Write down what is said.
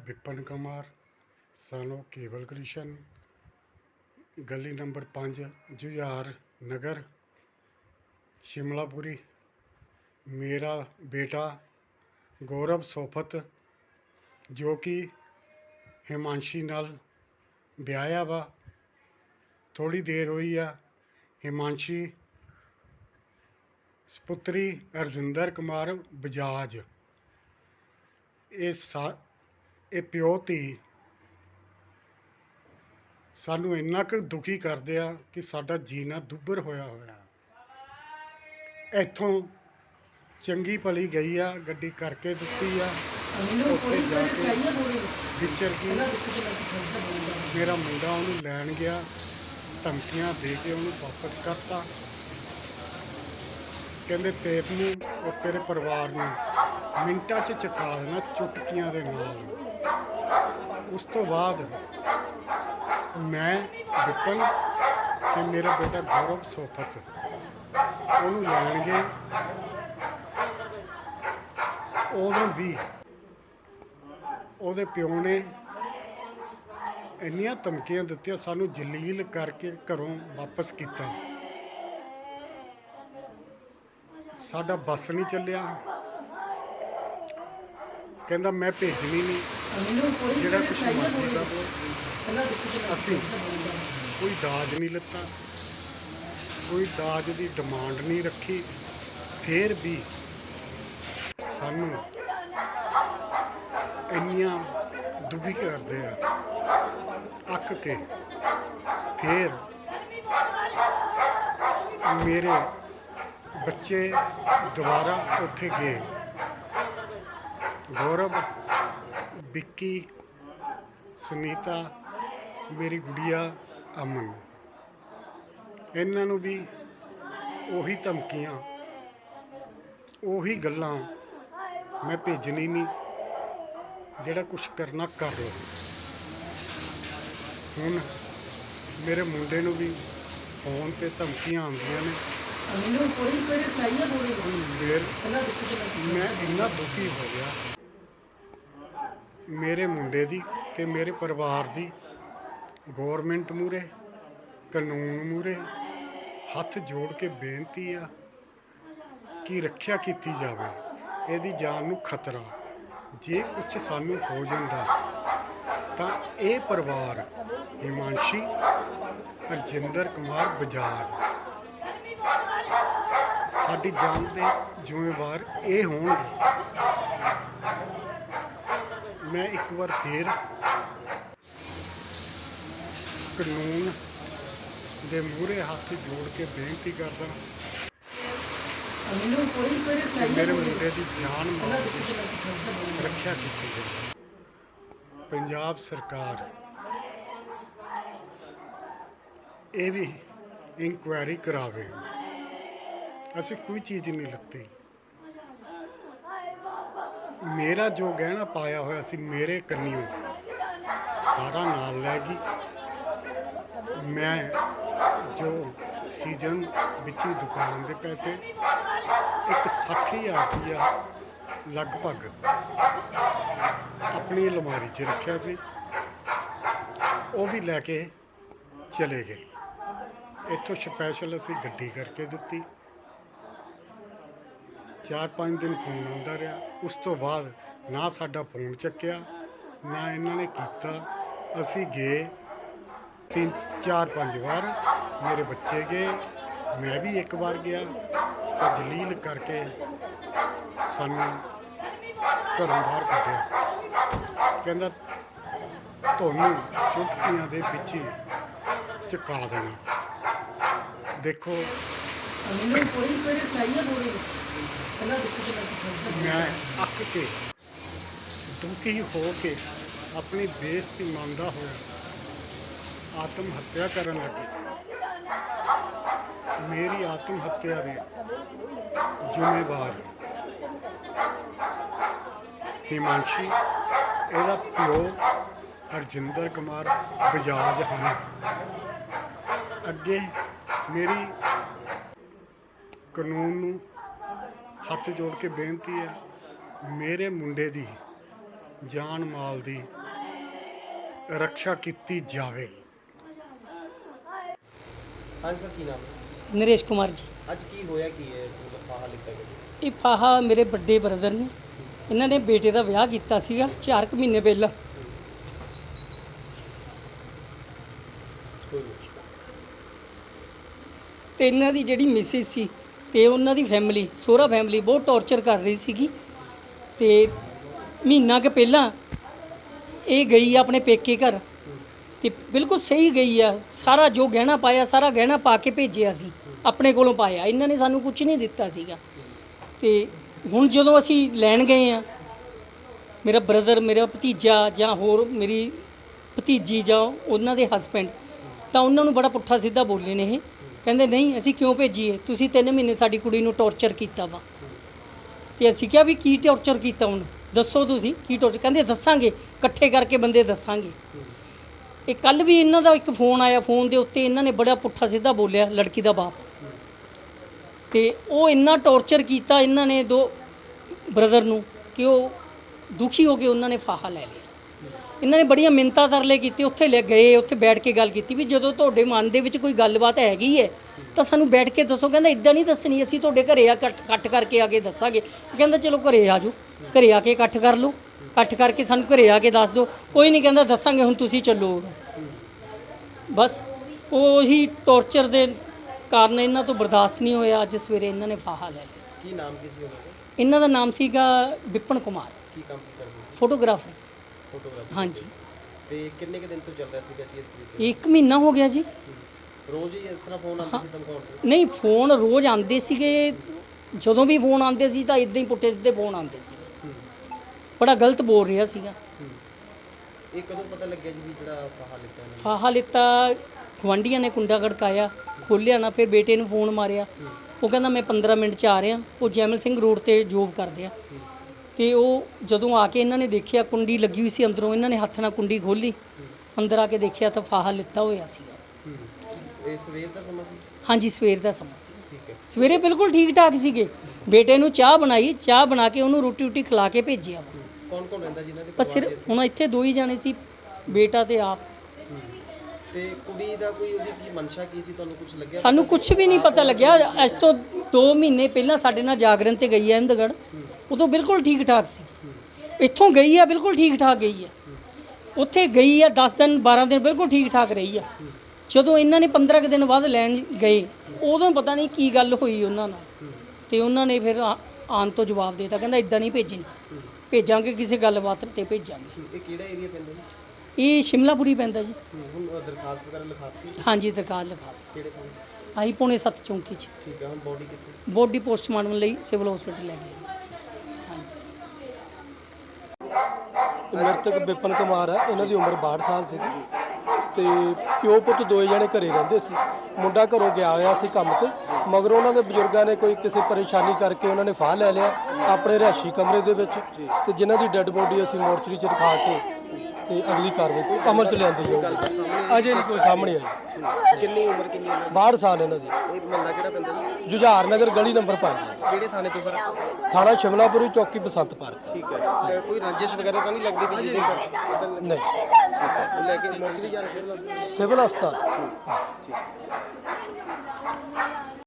ਮੈਂ ਵਿਪਨ ਕੁਮਾਰ, ਸਾਨੂੰ ਕੇਵਲ ਕ੍ਰਿਸ਼ਨ, ਗਲੀ ਨੰਬਰ 5 ਜੁਝਾਰ ਨਗਰ, ਸ਼ਿਮਲਾਪੁਰੀ, ਮੇਰਾ ਬੇਟਾ ਗੌਰਵ ਸੋਫਤ ਜੋ ਕਿ ਹਿਮਾਂਸ਼ੀ ਨਾਲ ਵਿਆਹਿਆ ਵਾ। ਥੋੜੀ ਦੇਰ ਹੋਈ ਆ, ਹਿਮਾਂਸ਼ੀ, ਸਪੁੱਤਰੀ ਅਰਜਿੰਦਰ ਕੁਮਾਰ ਬਜਾਜ। ਇਹ ਸਾ ਇਹ ਪਿਓ ਧੀ ਸਾਨੂੰ ਇੰਨਾ ਕੁ ਦੁਖੀ ਕਰਦੇ ਆ ਕਿ ਸਾਡਾ ਜੀਣਾ ਦੁੱਭਰ ਹੋਇਆ ਹੋਇਆ। ਇੱਥੋਂ ਚੰਗੀ ਭਲੀ ਗਈ ਆ ਗੱਡੀ ਕਰਕੇ ਦਿੱਤੀ ਆ। ਉੱਥੇ ਜਾ ਕੇ ਵਿਚਰ ਗਈ ਮੇਰਾ ਮੁੰਡਾ ਉਹਨੂੰ ਲੈਣ ਗਿਆ ਧਮਕੀਆਂ ਦੇ ਕੇ ਉਹਨੂੰ ਵਾਪਸ ਕਰਤਾ। ਕਹਿੰਦੇ ਤੇਰੇ ਨੂੰ ਉਹ ਤੇਰੇ ਪਰਿਵਾਰ ਨੂੰ ਮਿੰਟਾਂ 'ਚ ਚੁਕਾ ਦੇਣਾ ਚੁਟਕੀਆਂ ਦੇ ਨਾਲ। ਉਸ ਤੋਂ ਬਾਅਦ ਮੈਂ ਵਿਪਨ ਤੇ ਮੇਰਾ ਬੇਟਾ ਗੌਰਵ ਸੋਫਤ ਉਹਨੂੰ ਲੈਣਗੇ ਉਦੋਂ ਵੀ ਉਹਦੇ ਪਿਓ ਨੇ ਇੰਨੀਆਂ ਧਮਕੀਆਂ ਦਿੱਤੀਆਂ, ਸਾਨੂੰ ਜਲੀਲ ਕਰਕੇ ਘਰੋਂ ਵਾਪਸ ਕੀਤਾ। ਸਾਡਾ ਬੱਸ ਨਹੀਂ ਚੱਲਿਆ। ਕਹਿੰਦਾ, ਮੈਂ ਭੇਜਣੀ ਨਹੀਂ। ਜਿਹੜਾ ਮਰਜ਼ੀ ਕਰ ਲਓ ਅਸੀਂ ਕੋਈ ਦਾਜ ਨਹੀਂ ਲਿੱਤਾ ਕੋਈ ਦਾਜ ਦੀ ਡਿਮਾਂਡ ਨਹੀਂ ਰੱਖੀ ਫੇਰ ਵੀ ਸਾਨੂੰ ਇੰਨੀਆਂ ਦੁਖੀ ਕਰਦੇ ਆ ਅੱਕ ਕੇ ਫੇਰ ਮੇਰੇ ਬੱਚੇ ਦੁਬਾਰਾ ਉੱਥੇ ਗਏ। ਗੌਰਵ ਵਿੱਕੀ ਸੁਨੀਤਾ ਮੇਰੀ ਗੁੜੀਆ ਅਮਨ। ਇਹਨਾਂ ਨੂੰ ਵੀ ਉਹੀ ਧਮਕੀਆਂ ਉਹੀ ਗੱਲਾਂ ਮੈਂ ਭੇਜਣੀ ਨਹੀਂ ਜਿਹੜਾ ਕੁਝ ਕਰਨਾ ਕਰ ਲਓ। ਹੁਣ ਮੇਰੇ ਮੁੰਡੇ ਨੂੰ ਵੀ ਫੋਨ ਤੇ ਧਮਕੀਆਂ ਆਉਂਦੀਆਂ ਨੇ। ਮੇਰ ਮੈਂ ਇੰਨਾ ਦੁਖੀ ਹੋ ਗਿਆ। ਮੇਰੇ ਮੁੰਡੇ ਦੀ ਅਤੇ ਮੇਰੇ ਪਰਿਵਾਰ ਦੀ ਗੌਰਮੈਂਟ ਮੂਹਰੇ, ਕਾਨੂੰਨ ਮੂਹਰੇ ਹੱਥ ਜੋੜ ਕੇ ਬੇਨਤੀ ਆ ਕਿ ਰੱਖਿਆ ਕੀਤੀ ਜਾਵੇ। ਇਹਦੀ ਜਾਨ ਨੂੰ ਖਤਰਾ, ਜੇ ਕੁਝ ਸਾਨੂੰ ਹੋ ਜਾਂਦਾ ਤਾਂ ਇਹ ਪਰਿਵਾਰ ਹਿਮਾਂਸ਼ੀ ਰਜਿੰਦਰ ਕੁਮਾਰ ਬਜਾਜ ਸਾਡੀ ਜਾਨ ਦੇ ਜ਼ਿੰਮੇਵਾਰ ਇਹ ਹੋਣਗੇ। ਮੈਂ ਇੱਕ ਵਾਰ ਫੇਰ ਕਾਨੂੰਨ ਦੇ ਮੂਹਰੇ ਹੱਥ ਜੋੜ ਕੇ ਬੇਨਤੀ ਕਰਦਾ ਮੇਰੇ ਮੁੰਡੇ ਦੀ ਜਾਨ ਮਾਲ ਦੀ ਰੱਖਿਆ ਕੀਤੀ ਜਾਵੇ ਪੰਜਾਬ ਸਰਕਾਰ ਇਹ ਵੀ ਇਨਕੁਆਇਰੀ ਕਰਾਵੇ। ਅਸੀਂ ਕੋਈ ਚੀਜ਼ ਨਹੀਂ ਲੱਤੀ। ਮੇਰਾ ਜੋ ਗਹਿਣਾ ਪਾਇਆ ਹੋਇਆ ਸੀ, ਮੇਰੇ ਕੰਨਿਓ ਸਾਰਾ ਨਾਲ ਲੈ ਗਈ। ਮੈਂ ਜੋ ਸੀਜ਼ਨ ਵਿੱਚ ਦੁਕਾਨ ਦੇ ਪੈਸੇ, ਇੱਕ 60000 ਰੁਪਇਆ ਲਗਭਗ ਆਪਣੀ ਅਲਮਾਰੀ 'ਚ ਰੱਖਿਆ ਸੀ। ਉਹ ਵੀ ਲੈ ਕੇ ਚਲੇ ਗਏ। ਇੱਥੋਂ ਸਪੈਸ਼ਲ ਅਸੀਂ ਗੱਡੀ ਕਰਕੇ ਦਿੱਤੀ। ਚਾਰ ਪੰਜ ਦਿਨ ਫੋਨ ਆਉਂਦਾ ਰਿਹਾ। ਉਸ ਤੋਂ ਬਾਅਦ ਨਾ ਸਾਡਾ ਫੋਨ ਚੱਕਿਆ, ਨਾ ਇਹਨਾਂ ਨੇ ਕੀਤਾ। ਅਸੀਂ ਗਏ ਤਿੰਨ ਚਾਰ ਪੰਜ ਵਾਰ। ਮੇਰੇ ਬੱਚੇ ਗਏ, ਮੈਂ ਵੀ ਇੱਕ ਵਾਰ ਗਿਆ। ਤਾਂ ਜਲੀਲ ਕਰਕੇ ਸਾਨੂੰ ਘਰੋਂ ਬਾਹਰ ਕੱਢਿਆ। ਕਹਿੰਦਾ, ਤੁਹਾਨੂੰ ਚੁਟਕੀਆਂ ਦੇ ਪਿੱਛੇ ਚੁਕਾ ਦੇਣਾ। ਦੇਖੋ ਮੈਂ ਅੱਕ ਕੇ, ਦੁਖੀ ਹੋ ਕੇ ਆਪਣੀ ਬੇਇੱਜ਼ਤੀ ਮੰਨਦਾ ਹੋਇਆ ਆਤਮ ਹੱਤਿਆ ਕਰਨ ਲੱਗੇ। ਮੇਰੀ ਆਤਮ ਹੱਤਿਆ ਦੇ ਜ਼ਿੰਮੇਵਾਰ ਹਿਮਾਂਸ਼ੀ, ਇਹਦਾ ਪਿਓ ਹਰਜਿੰਦਰ ਕੁਮਾਰ ਬਜਾਜ ਹਨ। ਅੱਗੇ ਮੇਰੀ ਕਾਨੂੰਨ ਨੂੰ ਹੱਥ ਜੋੜ ਕੇ ਬੇਨਤੀ ਹੈ ਮੇਰੇ ਮੁੰਡੇ ਦੀ ਜਾਨ ਮਾਲ ਦੀ ਰੱਖਿਆ ਕੀਤੀ ਜਾਵੇ। ਹਾਂਜੀ ਸਰ ਕੀ ਨਾਮ ਹੈ? ਨਰੇਸ਼ ਕੁਮਾਰ ਜੀ। ਅੱਜ ਕੀ ਹੋਇਆ ਕੀ ਹੈ? ਮਤਲਬ ਫਾਹਾ ਲਿੱਤਾ ਗਿਆ। ਇਹ ਫਾਹਾ ਮੇਰੇ ਵੱਡੇ ਬ੍ਰਦਰ ਨੇ। ਇਹਨਾਂ ਨੇ ਬੇਟੇ ਦਾ ਵਿਆਹ ਕੀਤਾ ਸੀਗਾ 4 ਕੁ ਮਹੀਨੇ ਪਹਿਲਾਂ। ਕੋਈ ਨਹੀਂ। ਤੇ ਇਹਨਾਂ ਦੀ ਜਿਹੜੀ ਮਿਸਿਸ ਸੀ ਤੇ ਉਹਨਾਂ ਦੀ ਫੈਮਿਲੀ ਸੋਹਰਾ ਫੈਮਿਲੀ ਬਹੁਤ ਟੌਰਚਰ ਕਰ ਰਹੀ ਸੀਗੀ ਤੇ ਮਹੀਨਾ ਕੁ ਪਹਿਲਾਂ ਇਹ ਗਈ ਆ ਆਪਣੇ ਪੇਕੇ ਘਰ ਤੇ ਬਿਲਕੁਲ ਸਹੀ ਗਈ ਆ। ਸਾਰਾ ਜੋ ਗਹਿਣਾ ਪਾਇਆ, ਸਾਰਾ ਗਹਿਣਾ ਪਾ ਕੇ ਭੇਜਿਆ ਸੀ, ਆਪਣੇ ਕੋਲੋਂ ਪਾਇਆ। ਇਹਨਾਂ ਨੇ ਸਾਨੂੰ ਕੁਝ ਨਹੀਂ ਦਿੱਤਾ ਸੀਗਾ। ਤੇ ਹੁਣ ਜਦੋਂ ਅਸੀਂ ਲੈਣ ਗਏ ਆ, ਮੇਰਾ ਬ੍ਰਦਰ ਮੇਰਾ ਭਤੀਜਾ ਜਾਂ ਹੋਰ ਮੇਰੀ ਭਤੀਜੀ ਜਾਂ ਉਹਨਾਂ ਦੇ ਹਸਬੈਂਡ ਤਾਂ ਉਹਨਾਂ ਨੂੰ ਬੜਾ ਪੁੱਠਾ ਸਿੱਧਾ ਬੋਲੇ ਨੇ ਇਹ। ਕਹਿੰਦੇ, ਨਹੀਂ, ਅਸੀਂ ਕਿਉਂ ਭੇਜੀਏ? ਤੁਸੀਂ 3 ਮਹੀਨੇ ਸਾਡੀ ਕੁੜੀ ਨੂੰ ਟੌਰਚਰ ਕੀਤਾ ਵਾ। ਤੇ ਅਸੀਂ ਕਿਹਾ ਵੀ ਕੀ ਟੌਰਚਰ ਕੀਤਾ ਉਹਨੂੰ? ਦੱਸੋ ਤੁਸੀਂ, ਕੀ ਟੌਰਚਰ ਕਹਿੰਦੇ, ਦੱਸਾਂਗੇ, ਇਕੱਠੇ ਕਰਕੇ ਬੰਦੇ ਦੱਸਾਂਗੇ। ਇਹ ਕੱਲ ਵੀ ਇਹਨਾਂ ਦਾ ਇੱਕ ਫੋਨ ਆਇਆ, ਫੋਨ ਦੇ ਉੱਤੇ ਇਹਨਾਂ ਨੇ ਬੜਾ ਪੁੱਠਾ ਸਿੱਧਾ ਬੋਲਿਆ, ਲੜਕੀ ਦਾ ਬਾਪ। ਤੇ ਉਹ ਇੰਨਾ ਟੌਰਚਰ ਕੀਤਾ ਇਹਨਾਂ ਨੇ ਦੋ ਬ੍ਰਦਰ ਨੂੰ ਕਿ ਉਹ ਦੁਖੀ ਹੋ ਕੇ ਉਹਨਾਂ ਨੇ ਫਾਹਾ ਲੈ ਲਿਆ। ਇਹਨਾਂ ਨੇ ਬੜੀਆਂ ਮਿੰਤਾ ਤਰਲੇ ਕੀਤੇ ਉੱਥੇ ਲੈ ਗਏ ਉੱਥੇ ਬੈਠ ਕੇ ਗੱਲ ਕੀਤੀ ਵੀ ਜਦੋਂ ਤੁਹਾਡੇ ਮਨ ਦੇ ਵਿੱਚ ਕੋਈ ਗੱਲਬਾਤ ਹੈਗੀ ਹੈ ਤਾਂ ਸਾਨੂੰ ਬੈਠ ਕੇ ਦੱਸੋ। ਕਹਿੰਦਾ ਇਦਾਂ ਨਹੀਂ ਦੱਸਣੀ ਅਸੀਂ ਤੁਹਾਡੇ ਘਰੇ ਆ ਕੱਟ ਕਰਕੇ ਆ ਕੇ ਦੱਸਾਂਗੇ। ਕਹਿੰਦਾ ਚਲੋ ਘਰੇ ਆ ਜਾਓ ਘਰੇ ਆ ਕੇ ਇਕੱਠ ਕਰ ਲਓ ਇਕੱਠ ਕਰਕੇ ਸਾਨੂੰ ਘਰੇ ਆ ਕੇ ਦੱਸ ਦਿਓ। ਕੋਈ ਨਹੀਂ ਕਹਿੰਦਾ ਦੱਸਾਂਗੇ ਹੁਣ ਤੁਸੀਂ ਚੱਲੋ। ਬਸ ਉਹ ਟੌਰਚਰ ਦੇ ਕਾਰਨ ਇਹਨਾਂ ਤੋਂ ਬਰਦਾਸ਼ਤ ਨਹੀਂ ਹੋਇਆ। ਅੱਜ ਸਵੇਰੇ ਇਹਨਾਂ ਨੇ ਫਾਹਾ ਲੈ ਲਿਆ। ਕੀ ਨਾਮ ਕੀ ਸੀ ਉਹਨਾਂ ਦਾ? ਇਹਨਾਂ ਦਾ ਨਾਮ ਸੀਗਾ ਵਿਪਨ ਕੁਮਾਰ। ਕੀ ਕੰਮ ਕਰਦੇ? ਫੋਟੋਗ੍ਰਾਫਰ। ਫੋਟੋਗ੍ਰਾਫੀ ਹਾਂਜੀ। ਤੇ ਕਿੰਨੇ ਕੁ ਦਿਨ ਤੋਂ ਚੱਲ ਰਿਹਾ ਸੀਗਾ ਜੀ ਇਸ ਤਰੀਕੇ ਇੱਕ ਮਹੀਨਾ ਹੋ ਗਿਆ ਜੀ। ਰੋਜ਼ ਹੀ ਇਸ ਤਰ੍ਹਾਂ ਫੋਨ ਆਉਂਦੇ ਸੀ ਧਮਕਾਉਣ ਤੇ ਨਹੀਂ ਫੋਨ ਰੋਜ਼ ਆਉਂਦੇ ਸੀਗੇ। ਜਦੋਂ ਵੀ ਫੋਨ ਆਉਂਦੇ ਸੀ ਤਾਂ ਇਦਾਂ ਹੀ ਪੁੱਠੇ ਸਿੱਧੇ ਫੋਨ ਆਉਂਦੇ ਸੀ। ਬੜਾ ਗਲਤ ਬੋਲ ਰਿਹਾ ਸੀਗਾ। ਇਹ ਕਦੋਂ ਪਤਾ ਲੱਗਿਆ ਜੀ ਵੀ ਜਿਹੜਾ ਫਾਹਾ ਲਿੱਤਾ ਉਹਨੇ ਫਾਹਾ ਲਿੱਤਾ ਗਵਾਂਢੀਆਂ ਨੇ ਕੁੰਡਾ ਖੜਕਾਇਆ ਖੋਲ੍ਹਿਆ ਨਾ ਫਿਰ ਬੇਟੇ ਨੂੰ ਫੋਨ ਮਾਰਿਆ। ਉਹ ਕਹਿੰਦਾ ਮੈਂ 15 ਮਿੰਟ ਚ ਆ ਰਿਹਾ। ਉਹ ਜੈਮਲ ਸਿੰਘ ਰੋਡ ਤੇ ਜੋਬ ਕਰਦੇ ਆ। ਤੇ ਉਹ ਜਦੋਂ ਆ ਕੇ ਇਹਨਾਂ ਨੇ ਦੇਖਿਆ ਕੁੰਡੀ ਲੱਗੀ ਹੋਈ ਸੀ ਅੰਦਰੋਂ ਇਹਨਾਂ ਨੇ ਹੱਥ ਨਾਲ ਕੁੰਡੀ ਖੋਲੀ ਅੰਦਰ ਆ ਕੇ ਦੇਖਿਆ ਤਾਂ ਫਾਹਾ ਲਿੱਤਾ ਹੋਇਆ ਸੀਗਾ। ਇਹ ਸਵੇਰ ਦਾ ਸਮਾਂ ਸੀ? ਹਾਂਜੀ ਸਵੇਰ ਦਾ ਸਮਾਂ ਸੀ। ਠੀਕ ਹੈ। ਸਵੇਰੇ ਬਿਲਕੁਲ ਠੀਕ ਠਾਕ ਸੀਗੇ। ਬੇਟੇ ਨੂੰ ਚਾਹ ਬਣਾਈ ਚਾਹ ਬਣਾ ਕੇ ਉਹਨੂੰ ਰੋਟੀ ਰੋਟੀ ਖਿਲਾ ਕੇ ਭੇਜਿਆ। ਕੌਣ ਕੌਣ ਰਹਿੰਦਾ ਜੀ ਇਹਨਾਂ ਦੇ ਪਰਿਵਾਰ ਸਿਰ ਹੁਣ ਇੱਥੇ ਦੋ ਹੀ ਜਾਣੇ ਸੀ ਬੇਟਾ ਤੇ ਆਪ? ਤੇ ਕੁੜੀ ਦਾ ਕੋਈ ਉਹਦੀ ਕੀ ਮਨਸ਼ਾ ਕੀ ਸੀ? ਤੁਹਾਨੂੰ ਕੁਝ ਲੱਗਿਆ? ਸਾਨੂੰ ਕੁਝ ਵੀ ਨਹੀਂ ਪਤਾ ਲੱਗਿਆ। ਅੱਜ ਤੋਂ 2 ਮਹੀਨੇ ਪਹਿਲਾਂ ਸਾਡੇ ਨਾਲ ਜਾਗਰਣ ਤੇ ਗਈ ਹੈ ਅਹਿਮਦਗੜ੍ਹ। ਉਦੋਂ ਬਿਲਕੁਲ ਠੀਕ ਠਾਕ ਸੀ। ਇੱਥੋਂ ਗਈ ਆ ਬਿਲਕੁਲ ਠੀਕ ਠਾਕ ਗਈ ਆ ਉੱਥੇ ਗਈ ਆ 10 ਦਿਨ 12 ਦਿਨ ਬਿਲਕੁਲ ਠੀਕ ਠਾਕ ਰਹੀ ਆ ਜਦੋਂ ਇਹਨਾਂ ਨੇ 15 ਕੁ ਦਿਨ ਬਾਅਦ ਲੈਣ ਗਏ ਉਦੋਂ ਪਤਾ ਨਹੀਂ ਕੀ ਗੱਲ ਹੋਈ ਉਹਨਾਂ ਨਾਲ। ਤੇ ਉਹਨਾਂ ਨੇ ਫਿਰ ਆ- ਆਉਣ ਤੋਂ ਜਵਾਬ ਦੇਤਾ। ਕਹਿੰਦਾ ਇਦਾਂ ਨਹੀਂ ਭੇਜਣੀ। ਭੇਜਾਂਗੇ ਕਿਸੇ ਗੱਲਬਾਤ ਤੇ ਭੇਜਾਂਗੇ। ਇਹ ਕਿਹੜਾ ਏਰੀਆ ਪੈਂਦਾ ਇਹ ਸ਼ਿਮਲਾਪੁਰੀ ਪੈਂਦਾ ਜੀ। ਹੁਣ ਦਰਖਾਸਤ ਵਗੈਰਾ ਲਿਖਾਤੀ? ਹਾਂਜੀ ਦਰਕਾਰ ਲਿਖਾ ਦਿੱਤੀ। ਕਿਹੜੇ ਥਾਂ ਆਈ ਪੌਣੇ 7 ਚੌਂਕੀ 'ਚ। ਠੀਕ ਹੈ ਹੁਣ ਬੋਡੀ ਕਿੱਥੇ? ਬੋਡੀ ਪੋਸਟਮਾਰਟਮ ਲਈ ਸਿਵਲ ਹਸਪੀਟਲ ਲੈ ਗਏ। ਹਾਂਜੀ। ਮ੍ਰਿਤਕ ਵਿਪਨ ਕੁਮਾਰ ਹੈ ਇਹਨਾਂ ਦੀ ਉਮਰ 62 ਸਾਲ ਸੀਗੀ। ਤੇ ਪਿਓ ਪੁੱਤ ਦੋਏ ਜਣੇ ਘਰੇ ਰਹਿੰਦੇ ਸੀ। ਮੁੰਡਾ ਘਰੋਂ ਗਿਆ ਹੋਇਆ ਸੀ ਕੰਮ ਤੇ ਮਗਰ ਉਹਨਾਂ ਦੇ ਬਜ਼ੁਰਗਾਂ ਨੇ ਕੋਈ ਕਿਸੇ ਪਰੇਸ਼ਾਨੀ ਕਰਕੇ ਉਹਨਾਂ ਨੇ ਫਾਹ ਲੈ ਲਿਆ ਆਪਣੇ ਰਿਹਾਇਸ਼ੀ ਕਮਰੇ ਦੇ ਵਿੱਚ। ਤੇ ਜਿਨ੍ਹਾਂ ਦੀ ਡੈੱਡ ਬੋਡੀ ਅਸੀਂ ਮੋਰਚਰੀ 'ਚ ਰਖਾ ਕੇ ਤੇ ਅਗਲੀ ਕਾਰਵਾਈ ਅਮਲ 'ਚ ਲਿਆਂਦੀ ਜਾਊਗੀ। ਅਜੇ ਨਹੀਂ ਕੋਈ ਸਾਹਮਣੇ ਆਈ। ਕਿੰਨੀ ਉਮਰ ਕਿੰਨੀ 62 ਸਾਲ ਇਹਨਾਂ ਦੀ। ਇਹ ਮਹੱਲਾ ਕਿਹੜਾ ਪੈਂਦਾ ਜੀ? ਜੁਝਾਰ ਨਗਰ ਗਲੀ ਨੰਬਰ 5 ਕਿਹੜੇ ਥਾਣੇ ਤੋਂ ਸਰ? ਥਾਣਾ ਸ਼ਿਮਲਾਪੁਰੀ ਚੌਕੀ ਬਸੰਤ ਪਾਰਕ। ਠੀਕ ਹੈ ਕੋਈ ਰੰਜਿਸ਼ ਵਗੈਰਾ ਤਾਂ ਨਹੀਂ ਲੱਗਦੀ ਵੀ ਜਿਹਦੇ ਕਰਕੇ ਨਹੀਂ। ਲੈ ਕੇ ਮੋਰਚਰੀ ਜਾ ਰਹੇ ਸੀ ਸਿਵਲ ਹਸਪਤਾਲ। ਠੀਕ।